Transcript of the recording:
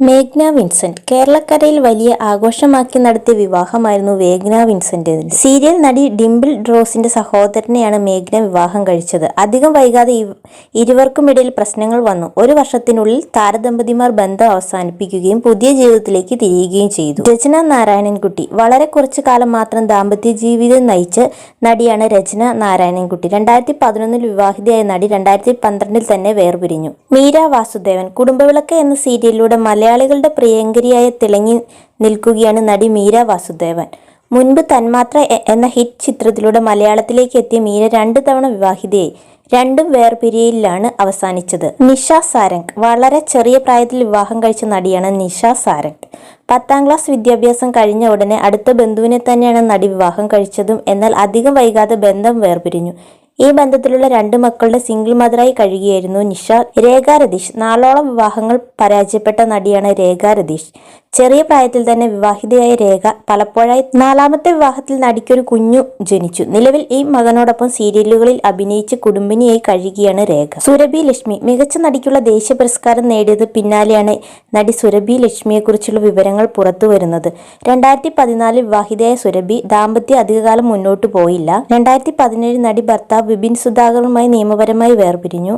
മേഘ്ന Vincent. കേരളക്കരയിൽ വലിയ ആഘോഷമാക്കി നടത്തിയ വിവാഹമായിരുന്നു മേഘ്ന വിൻസെന്റ്. സീരിയൽ നടി ഡിംപിൾ ഡ്രോസിന്റെ സഹോദരനെയാണ് മേഘ്ന വിവാഹം കഴിച്ചത്. അധികം വൈകാതെ ഇരുവർക്കുമിടയിൽ പ്രശ്നങ്ങൾ വന്നു. ഒരു വർഷത്തിനുള്ളിൽ താരദമ്പതിമാർ ബന്ധം അവസാനിപ്പിക്കുകയും പുതിയ ജീവിതത്തിലേക്ക് തിരിയുകയും ചെയ്തു. രചന നാരായണൻകുട്ടി. വളരെ കുറച്ചു കാലം മാത്രം ദാമ്പത്യ ജീവിതം നയിച്ച നടിയാണ് രചന നാരായണൻകുട്ടി. രണ്ടായിരത്തി പതിനൊന്നിൽ വിവാഹിതയായ നടി രണ്ടായിരത്തി പന്ത്രണ്ടിൽ തന്നെ വേർപിരിഞ്ഞു. മീര വാസുദേവൻ. കുടുംബവിളക്ക് എന്ന സീരിയലിലൂടെ മലയാളികളുടെ പ്രിയങ്കരിയായ തിളങ്ങി നിൽക്കുകയാണ് നടി മീര വാസുദേവൻ. മുൻപ് തന്മാത്ര എന്ന ഹിറ്റ് ചിത്രത്തിലൂടെ മലയാളത്തിലേക്ക് എത്തിയ മീര രണ്ട് തവണ വിവാഹിതയായി. രണ്ടും വേർപിരിയലിലാണ് അവസാനിച്ചത്. നിഷ സാരംഗ് വളരെ ചെറിയ പ്രായത്തിൽ വിവാഹം കഴിച്ച നടിയാണ് നിഷ സാരംഗ്. പത്താം ക്ലാസ് വിദ്യാഭ്യാസം കഴിഞ്ഞ ഉടനെ അടുത്ത ബന്ധുവിനെ തന്നെയാണ് നടി വിവാഹം കഴിച്ചതും എന്നാൽ അധികം വൈകാതെ ബന്ധം വേർപിരിഞ്ഞു. ഈ ബന്ധത്തിലുള്ള രണ്ട് മക്കളുടെ സിംഗിൾ മദറായി കഴിയുകയായിരുന്നു നിഷ. രേഖ രതീഷ്. നാലോളം വിവാഹങ്ങൾ പരാജയപ്പെട്ട നടിയാണ് രേഖ രതീഷ്. ചെറിയ പ്രായത്തിൽ തന്നെ വിവാഹിതയായ രേഖ പലപ്പോഴായി നാലാമത്തെ വിവാഹത്തിൽ നടിക്കൊരു കുഞ്ഞു ജനിച്ചു. നിലവിൽ ഈ മകനോടൊപ്പം സീരിയലുകളിൽ അഭിനയിച്ച് കുടുംബിനിയായി കഴിയുകയാണ് രേഖ. സുരഭി ലക്ഷ്മി മികച്ച നടിക്കുള്ള ദേശീയ പുരസ്കാരം നേടിയത് പിന്നാലെയാണ് നടി സുരഭി ലക്ഷ്മിയെക്കുറിച്ചുള്ള വിവരങ്ങൾ പുറത്തു വരുന്നത്. രണ്ടായിരത്തി പതിനാലിൽ വിവാഹിതയായ സുരഭി ദാമ്പത്യ അധികകാലം മുന്നോട്ടു പോയില്ല. രണ്ടായിരത്തി പതിനേഴ് നടി ഭർത്താവ് വിപിൻ സുധാകറുമായി നിയമപരമായി വേർപിരിഞ്ഞു.